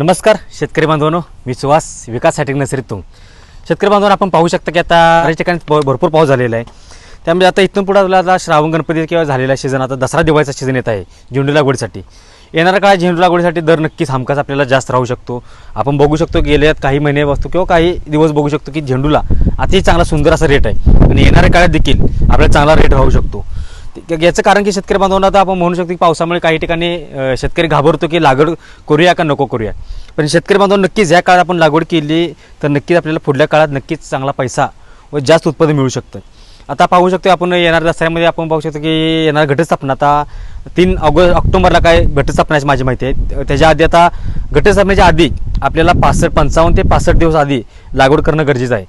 नमस्कार शेतकरी बांधवांनो. मी सुहास विकास हॅटिंग नसरीतून तुम. शेतकरी बांधवांनो आपण पाहू शकता की आता बऱ्याच ठिकाणी भरपूर पाऊस झालेला आहे. त्यामुळे आता इथून पुढे आता श्रावण गणपती किंवा झालेला सीझन आता दसरा दिवाळीचा सीझन येत आहे झेंडू लागवडीसाठी. येणाऱ्या काळात झेंडू लागवडीसाठी दर नक्कीच हमखास आपल्याला जास्त राहू शकतो. आपण बघू शकतो गेल्या काही महिने बघतो किंवा काही दिवस बघू शकतो की झेंडूला अति चांगला सुंदर असा रेट आहे. आणि येणाऱ्या काळात देखील आपल्याला चांगला रेट राहू शकतो. याचं कारण की शेतकरी बांधवांना आता आपण म्हणू शकतो की पावसामुळे काही ठिकाणी शेतकरी घाबरतो की लागवड करूया का नको करूया. पण शेतकरी बांधव नक्कीच या काळात आपण लागवड केली तर नक्कीच आपल्याला पुढल्या काळात नक्कीच चांगला पैसा व जास्त उत्पादन मिळू शकतं. आता पाहू शकतो आपण येणार दसऱ्यामध्ये आपण पाहू शकतो की येणार घटस्थापना आता तीन ऑगस्ट ऑक्टोबरला काय घटस्थापनाची माझी माहिती आहे. त्याच्या आधी आता घटस्थापनेच्या आधी आपल्याला पासष्ट पंचावन्न ते पासष्ट दिवस आधी लागवड करणं गरजेचं आहे.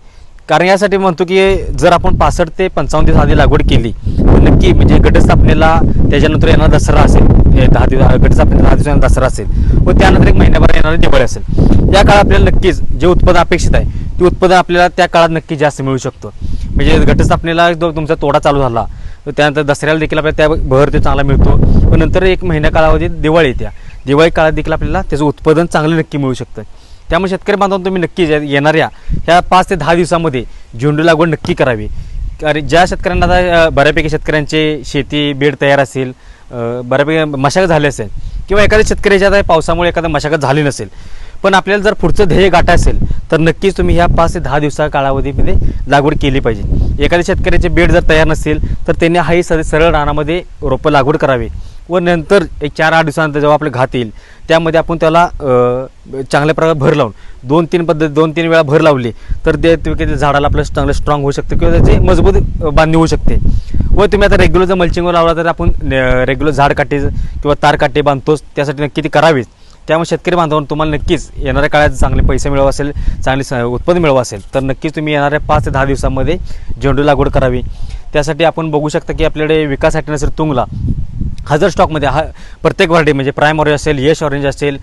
कारण यासाठी म्हणतो की जर आपण पासष्ट ते पंचावन्न दिवस आधी लागवड केली तर नक्की म्हणजे घटस्थापनेला त्याच्यानंतर येणारा दसरा असेल दहा दिवस घटस्थापनेला दहा दिवसांना दसरा असेल व त्यानंतर एक महिन्याभर येणारी दिवाळी असेल. या काळात आपल्याला नक्कीच जे उत्पादन अपेक्षित आहे ते उत्पादन आपल्याला त्या काळात नक्की जास्त मिळू शकतं. म्हणजे घटस्थापनेला जो तुमचा तोडा चालू झाला तर त्यानंतर दसऱ्याला देखील आपल्याला त्या भर ते चांगला मिळतो व नंतर एक महिन्या कालावधीत दिवाळी येत्या दिवाळी काळात देखील आपल्याला त्याचं उत्पादन चांगलं नक्की मिळू शकतं. त्यामुळे शेतकरी बांधवांनो तुम्ही नक्की येणाऱ्या ह्या पाच ते दहा दिवसामध्ये झेंडू लागवड नक्की करावी. कारण ज्या शेतकऱ्यांना आता बऱ्यापैकी शेतकऱ्यांचे शेती बेड तयार असेल बऱ्यापैकी मशागत झाली असेल किंवा एखाद्या शेतकऱ्याच्या आता पावसामुळे एखादा मशागत झाली नसेल पण आपल्याला जर पुढचं ध्येय गाठा असेल तर नक्कीच तुम्ही ह्या पाच ते दहा दिवसा कालावधीमध्ये लागवड केली पाहिजे. एखाद्या शेतकऱ्याचे बेड जर तयार नसेल तर त्यांनी हाही सर सरळ रानामध्ये रोपं लागवड करावी. व नंतर एक चार आठ दिवसानंतर जेव्हा आपलं घात येईल त्यामध्ये आपण त्याला चांगल्या प्रकारे भर लावून दोन तीन पद्धत दोन तीन वेळा भर लावली तर ते तुम्ही झाडाला आपलं चांगलं स्ट्रॉंग होऊ शकतं किंवा त्याची मजबूत बांधणी होऊ शकते. व तुम्ही आता रेग्युलर जर मल्चिंगवर लावला तर आपण रेग्युलर झाड काटे किंवा तार काटे बांधतोच त्यासाठी नक्की ती करावीच त्यामुळे शेतकरी बांधवांना तुम्हाला नक्कीच येणाऱ्या काळात चांगले पैसे मिळवा असेल चांगले स- उत्पन्न मिळवा असेल तर नक्कीच तुम्ही येणाऱ्या पाच ते दहा दिवसामध्ये झेंडू लागवड करावी. त्यासाठी आपण बघू शकता की आपल्याकडे विकास नसेल तुंगला. हजर स्टॉकमध्ये हा प्रत्येक व्हरायटी म्हणजे प्राईम ऑरेंज असेल यश ऑरेंज असेल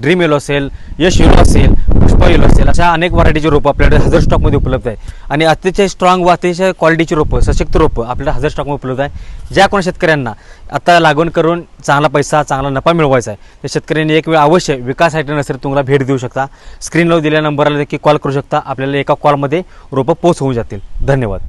ड्रीम येलो असेल यश येलो असेल पुष्पा येलो असेल अशा अनेक व्हरायटीची रोपं आपल्याकडे हजर स्टॉकमध्ये उपलब्ध आहे. आणि अतिशय स्ट्रॉंग व अतिशय क्वालिटीची रोपं सशक्त रोपं आपल्याला हजार स्टॉकमध्ये उपलब्ध आहे. ज्या कोण शेतकऱ्यांना आता लागवड करून चांगला पैसा चांगला नफा मिळवायचा आहे त्या शेतकऱ्यांनी एक वेळ अवश्य विकास आयटन नसेल तुम्हाला भेट देऊ शकता. स्क्रीनवर दिलेल्या नंबरला देखील कॉल करू शकता. आपल्याला एका कॉलमध्ये रोपं पोच होऊन जातील. धन्यवाद.